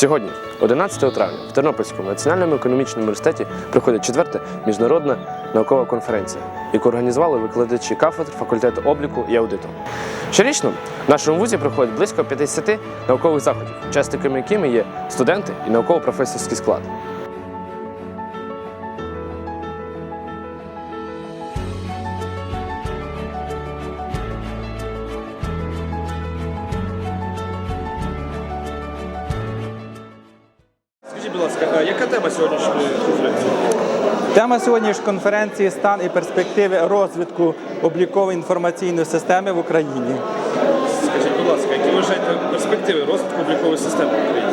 Сьогодні, 11 травня, в Тернопільському національному економічному університеті проходить четверта міжнародна наукова конференція, яку організували викладачі кафедр факультету обліку і аудиту. Щорічно в нашому вузі проходить близько 50 наукових заходів, учасниками якими є студенти і науково-професорський склад. Будь ласка, яка тема сьогоднішньої конференції? Тема сьогоднішньої конференції стан і перспективи розвитку облікової інформаційної системи в Україні. Скажіть, будь ласка, які вважаєте перспективи розвитку облікової системи в Україні?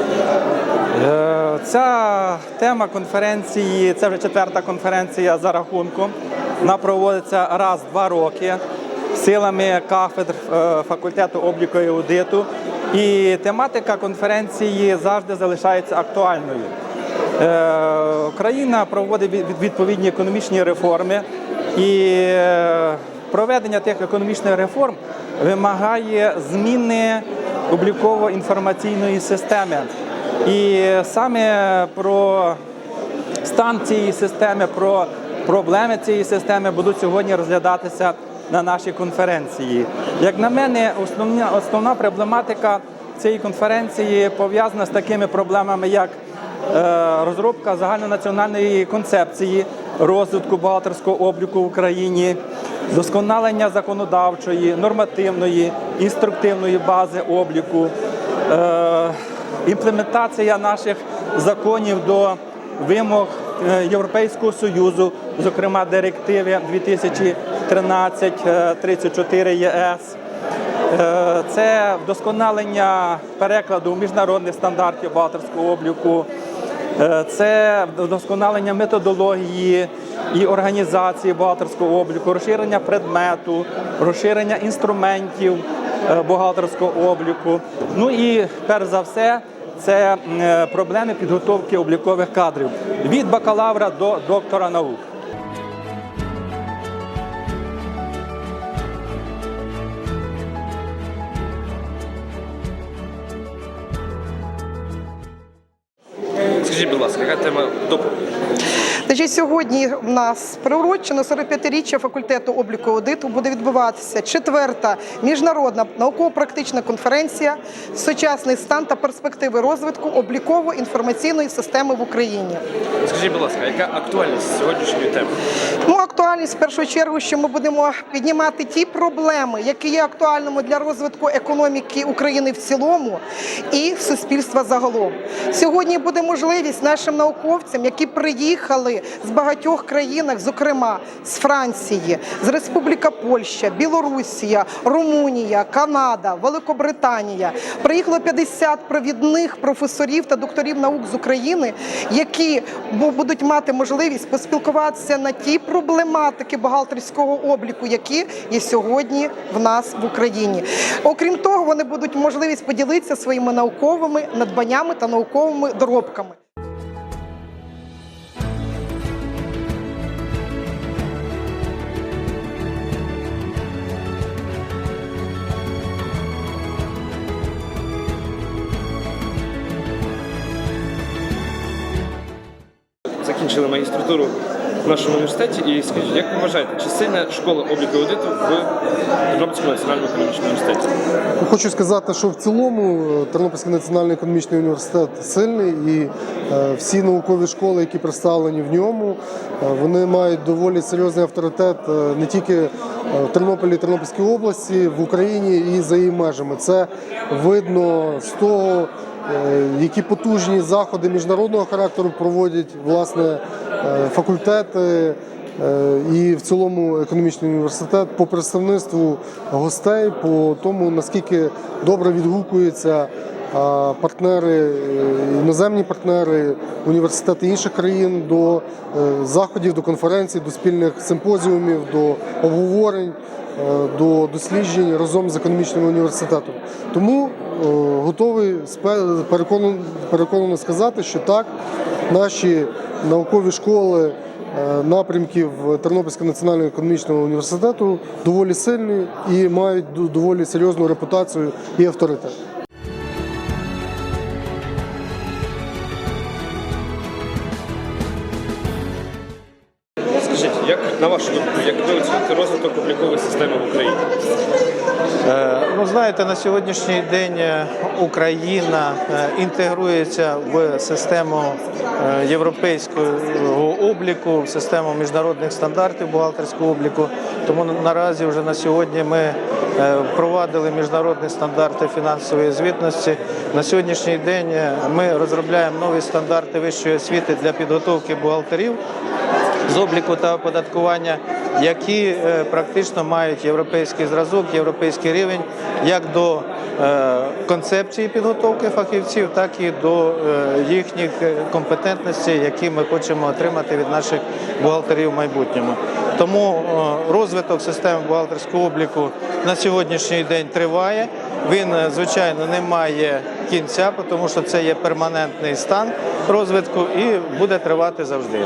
Е, Ця тема конференції це вже четверта конференція за рахунком. Вона проводиться раз в два роки силами кафедр е, факультету обліку і аудиту. І тематика конференції завжди залишається актуальною. Е, Україна проводить відповідні економічні реформи, і е, проведення тих економічних реформ вимагає зміни обліково-інформаційної системи. І саме про стан цієї системи, про проблеми цієї системи будуть сьогодні розглядатися на нашій конференції. Як на мене, основна, основна проблематика цієї конференції пов'язана з такими проблемами, як е, розробка загальнонаціональної концепції розвитку бухгалтерського обліку в Україні, досконалення законодавчої, нормативної, інструктивної бази обліку, е, імплементація наших законів до вимог Європейського Союзу, зокрема директиви 2013-34 ЄС. Е, Це вдосконалення перекладу міжнародних стандартів бухгалтерського обліку, Е, це вдосконалення методології і організації бухгалтерського обліку, розширення предмету, розширення інструментів е, бухгалтерського обліку. Ну і перш за все, це е, проблеми підготовки облікових кадрів від бакалавра до доктора наук. Скажіть, будь ласка, яка тема доповіді? Значить, сьогодні в нас приурочено 45-річчя факультету обліку аудиту буде відбуватися четверта міжнародна науково-практична конференція Сучасний стан та перспективи розвитку обліково-інформаційної системи в Україні. Скажіть, будь ласка, яка актуальність сьогоднішньої теми? Актуальність в першу чергу, що ми будемо піднімати ті проблеми, які є актуальними для розвитку економіки України в цілому і суспільства загалом. Сьогодні буде можливість нашим науковцям, які приїхали з багатьох країн, зокрема з Франції, з Республіка Польща, Білорусія, Румунія, Канада, Великобританія. Приїхало 50 провідних професорів та докторів наук з України, які будуть мати можливість поспілкуватися на ті проблематики бухгалтерського обліку, які є сьогодні в нас в Україні. Окрім того, вони будуть можливість поділитися своїми науковими надбаннями та науковими доробками. Закінчили магістратуру нашому університеті. І скажіть, як ви вважаєте, чи сильна школа обліку і аудиту в Тернопільському національному економічному університеті? Хочу сказати, що в цілому е, Тернопільський національний економічний університет сильний і е, всі наукові школи, які представлені в ньому, е, вони мають доволі серйозний авторитет не тільки в Тернополі, Тернопільській області, в Україні і за її межами. Це видно з того, які потужні заходи міжнародного характеру проводять власне факультети. Е, і в цілому економічний університет по представництву гостей, по тому наскільки добре відгукуються партнери, е, іноземні партнери, університети інших країн до е, заходів, до конференцій, до спільних симпозіумів, до обговорень, е, до досліджень разом з економічним університетом. Тому е, готовий переконано, сказати, що так, наші наукові школи е, напрямків Тернопільського національного економічного університету доволі сильні і мають доволі серйозну репутацію і авторитет. На вашу думку, як ви розвиток облікової системи в Україні? Е, Ну, знаєте, на сьогоднішній день е, Україна е, інтегрується в систему європейського обліку, в систему міжнародних стандартів бухгалтерського обліку. Тому наразі вже на сьогодні ми впровадили міжнародні стандарти фінансової звітності. На сьогоднішній день ми розробляємо нові стандарти вищої освіти для підготовки бухгалтерів з обліку та оподаткування, які е, практично мають європейський зразок, європейський рівень як до е, концепції підготовки фахівців, так і до е, їхніх компетентностей, які ми хочемо отримати від наших бухгалтерів в майбутньому. Тому розвиток системи бухгалтерського обліку на сьогоднішній день триває. Він, звичайно, не має кінця, тому що це є перманентний стан розвитку і буде тривати завжди.